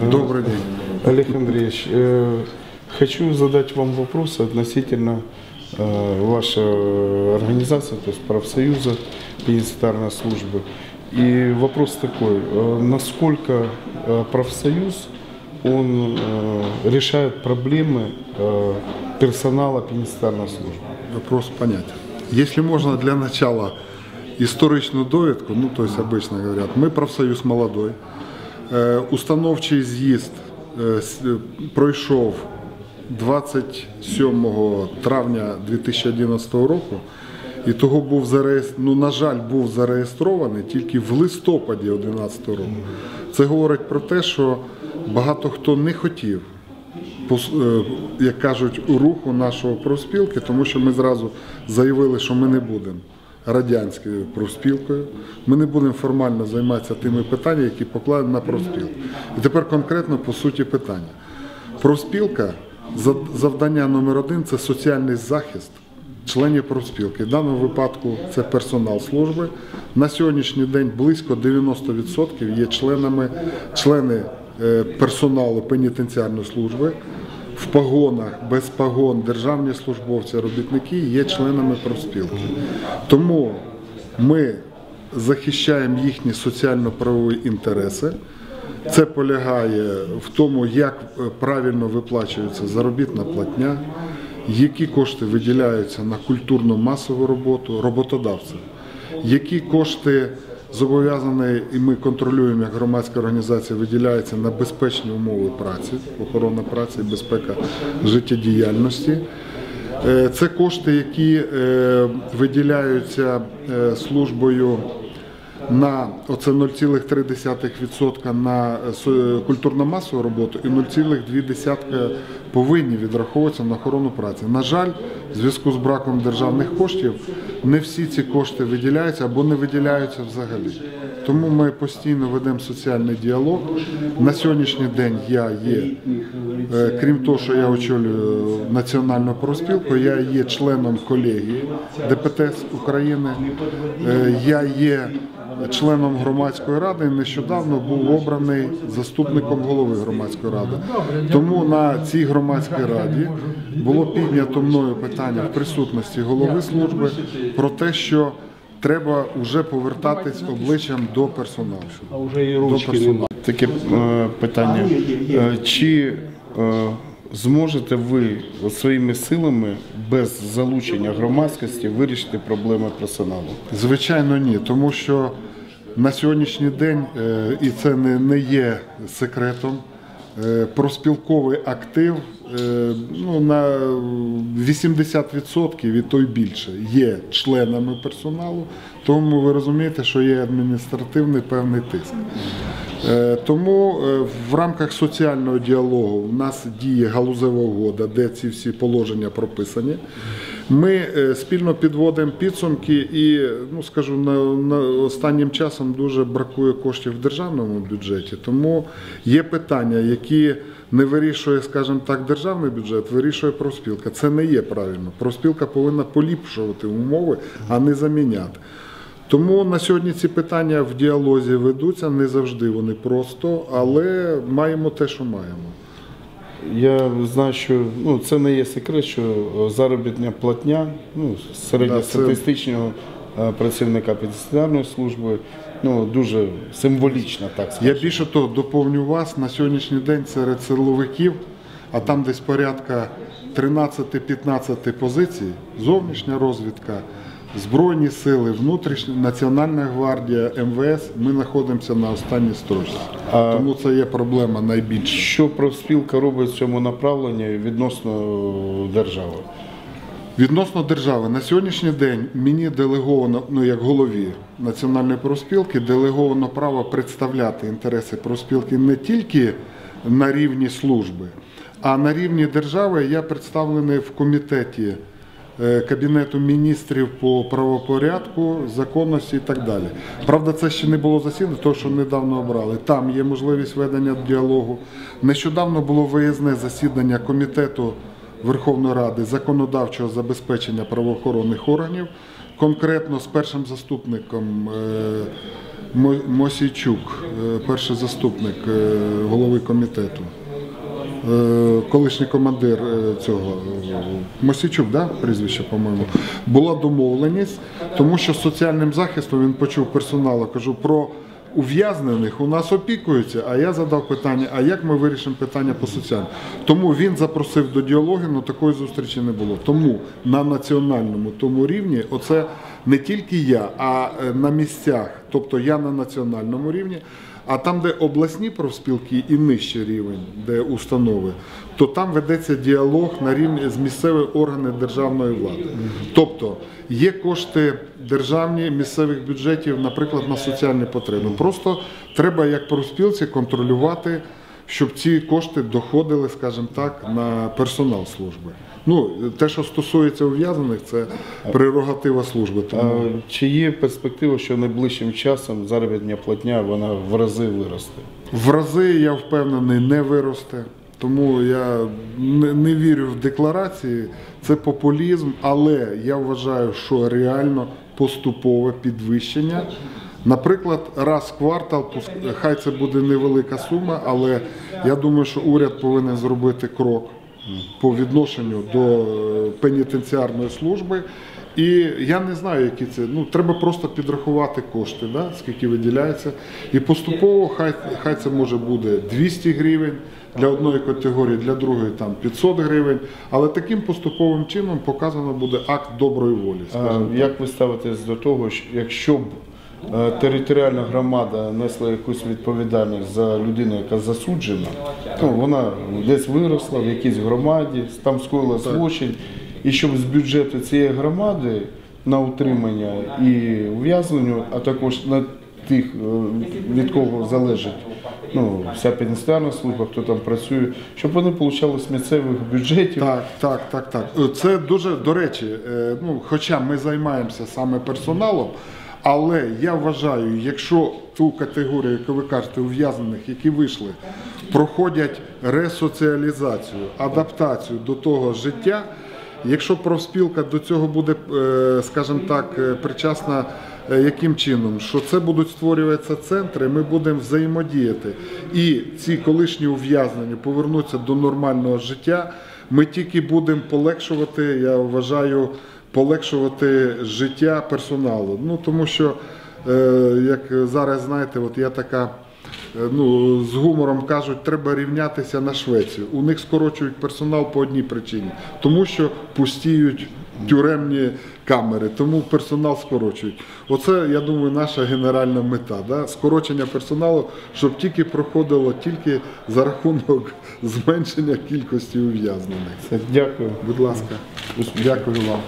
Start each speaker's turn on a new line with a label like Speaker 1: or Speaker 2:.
Speaker 1: Добрый день.
Speaker 2: Олег Андреевич, э, хочу задать вам вопрос относительно э, вашей организации, то есть профсоюза пенитенциарной службы. И вопрос такой, э, насколько э, профсоюз он э, решает проблемы э, персонала пенитенциарной службы?
Speaker 1: Вопрос понятен. Если можно для начала історичну довідку, ну то есть обычно говорят, ми профсоюз молодой. Е, Установчий з'їзд е, е, пройшов 27 травня 2011 року. І того був зареєстрований, ну, на жаль, був зареєстрований тільки в листопаді 2011 року. Це говорить про те, що багато хто не хотів як кажуть, руху нашого профспілки, тому що ми зразу заявили, що ми не будемо радянською профспілкою, ми не будемо формально займатися тими питаннями, які покладені на профспілку. І тепер конкретно по суті питання. Профспілка, за- завдання номер один це соціальний захист членів профспілки. В даному випадку це персонал служби. На сьогоднішній день близько 90% є членами, члени е, персоналу пенітенціарної служби. В погонах, без погон, державні службовці, робітники є членами профспілки. Тому ми захищаємо їхні соціально-правові інтереси. Це полягає в тому, як е, правильно виплачується заробітна платня, які кошти виділяються на культурну масову роботу роботодавця, які кошти зобов'язані, і ми контролюємо як громадська організація, виділяються на безпечні умови праці, охорона праці, безпека життєдіяльності. Е, Це кошти, які е, виділяються е, службою на оце 0,3% на е, культурно-масову роботу і 0,2% повинні відраховуватися на охорону праці. На жаль, в зв'язку з браком державних коштів не всі ці кошти виділяються або не виділяються взагалі. Тому ми постійно ведемо соціальний діалог. На сьогоднішній день я є, е, крім того, що я очолюю національну профспілку, я є членом колегії ДПТС України. Е, Я є членом громадської ради. і Нещодавно був обраний заступником голови громадської ради. Тому на цій громадській раді було піднято мною питання в присутності голови служби про те, що треба вже повертатись обличчям до персоналу.
Speaker 2: А вже і
Speaker 1: ручки.
Speaker 2: Таке е, питання. Е, Чи е, зможете ви своїми силами без залучення громадськості вирішити проблеми персоналу?
Speaker 1: Звичайно, ні, тому що на сьогоднішній день, і це не, не є секретом, проспілковий актив е, ну, на 80% і то й більше є членами персоналу, тому ви розумієте, що є адміністративний певний тиск. Е, Тому е, в рамках соціального діалогу в нас діє галузева угода, де ці всі положення прописані. Ми е, спільно підводимо підсумки і, ну скажу, на, на останнім часом дуже бракує коштів в державному бюджеті. Тому є питання, які не вирішує, скажімо так, державний бюджет, вирішує профспілка. Це не є правильно. Профспілка повинна поліпшувати умови, а не заміняти. Тому на сьогодні ці питання в діалозі ведуться, не завжди вони просто, але маємо те, що маємо.
Speaker 2: Я знаю, що ну, це не є секрет, що заробітня платня ну, середньостатистичного е, працівника пенітенціарної служби ну, дуже символічна, так
Speaker 1: Я більше того доповню вас. На сьогоднішній день серед силовиків, а там десь порядка 13-15 позицій, зовнішня розвідка, Збройні сили, внутрішня Національна гвардія, МВС. Ми знаходимося на останній строчці.
Speaker 2: А-
Speaker 1: Тому це є проблема найбільша.
Speaker 2: Що профспілка робить в цьому направленні відносно е, держави?
Speaker 1: Відносно держави, на сьогоднішній день мені делеговано, ну як голові Національної профспілки, делеговано право представляти інтереси профспілки не тільки на рівні служби, а на рівні держави я представлений в комітеті Кабінету міністрів по правопорядку, законності і так далі. Правда, це ще не було засідання, тому що недавно обрали. Там є можливість ведення діалогу. Нещодавно було виїзне засідання комітету Верховної Ради законодавчого забезпечення правоохоронних органів, конкретно з першим заступником е, Мосійчук, е, перший заступник е, голови комітету. Е, Колишній командир е, цього е, Мосійчук, да, прізвище, по-моєму, була домовленість, тому що соціальним захистом він почув персоналу, кажу про ув'язнених у нас опікуються. А я задав питання: а як ми вирішимо питання по соціальному? Тому він запросив до діалогу, але такої зустрічі не було. Тому на національному тому рівні, оце не тільки я, а на місцях, тобто я на національному рівні. А там, де обласні профспілки і нижчий рівень, де установи, то там ведеться діалог на рівні з місцевими органами державної влади. Тобто є кошти державні місцевих бюджетів, наприклад, на соціальні потреби. Просто треба як профспілці контролювати, щоб ці кошти доходили, скажімо так, на персонал служби. Ну, те, що стосується ув'язнених, це прерогатива служби. Тому...
Speaker 2: А чи є перспектива, що найближчим часом заробітня платня вона в рази виросте?
Speaker 1: В рази я впевнений не виросте. Тому я не, не вірю в декларації. Це популізм, але я вважаю, що реально поступове підвищення. Наприклад, раз в квартал, хай це буде невелика сума, але я думаю, що уряд повинен зробити крок по відношенню до е, пенітенціарної служби. І я не знаю, які це. Ну треба просто підрахувати кошти, да, скільки виділяється. І поступово хай, хай це може буде 200 гривень для одної категорії, для другої там 500 гривень. Але таким поступовим чином показано буде акт доброї волі.
Speaker 2: А як ви ставитесь до того, що якщо б територіальна громада несла якусь відповідальність за людину, яка засуджена, ну, вона десь виросла в якійсь громаді, там скоїла злочин, і щоб з бюджету цієї громади на утримання і ув'язнення, а також на тих, е, від кого залежить ну, вся пенітенціарна служба, хто там працює, щоб вони отримали з місцевих бюджетів.
Speaker 1: Так, так, так, так. Е, Це дуже до речі. е, Ну, хоча ми займаємося саме персоналом, але я вважаю, якщо ту категорію, яку ви кажете, ув'язнених, які вийшли, проходять ресоціалізацію, адаптацію до того життя. Якщо профспілка до цього буде, е, скажімо так, е, причасна е, яким чином, що це будуть створюватися центри, ми будемо взаємодіяти. І ці колишні ув'язнені повернуться до нормального життя. Ми тільки будемо полегшувати, я вважаю, полегшувати життя персоналу. Ну тому що, е, як зараз знаєте, от я така. Е, Ну, з гумором кажуть, треба рівнятися на Швецію. У них скорочують персонал по одній причині, тому що пустіють тюремні камери, тому персонал скорочують. Оце, я думаю, наша генеральна мета. Да? Скорочення персоналу, щоб тільки проходило тільки за рахунок зменшення кількості ув'язнених.
Speaker 2: Дякую.
Speaker 1: Будь ласка, дякую вам.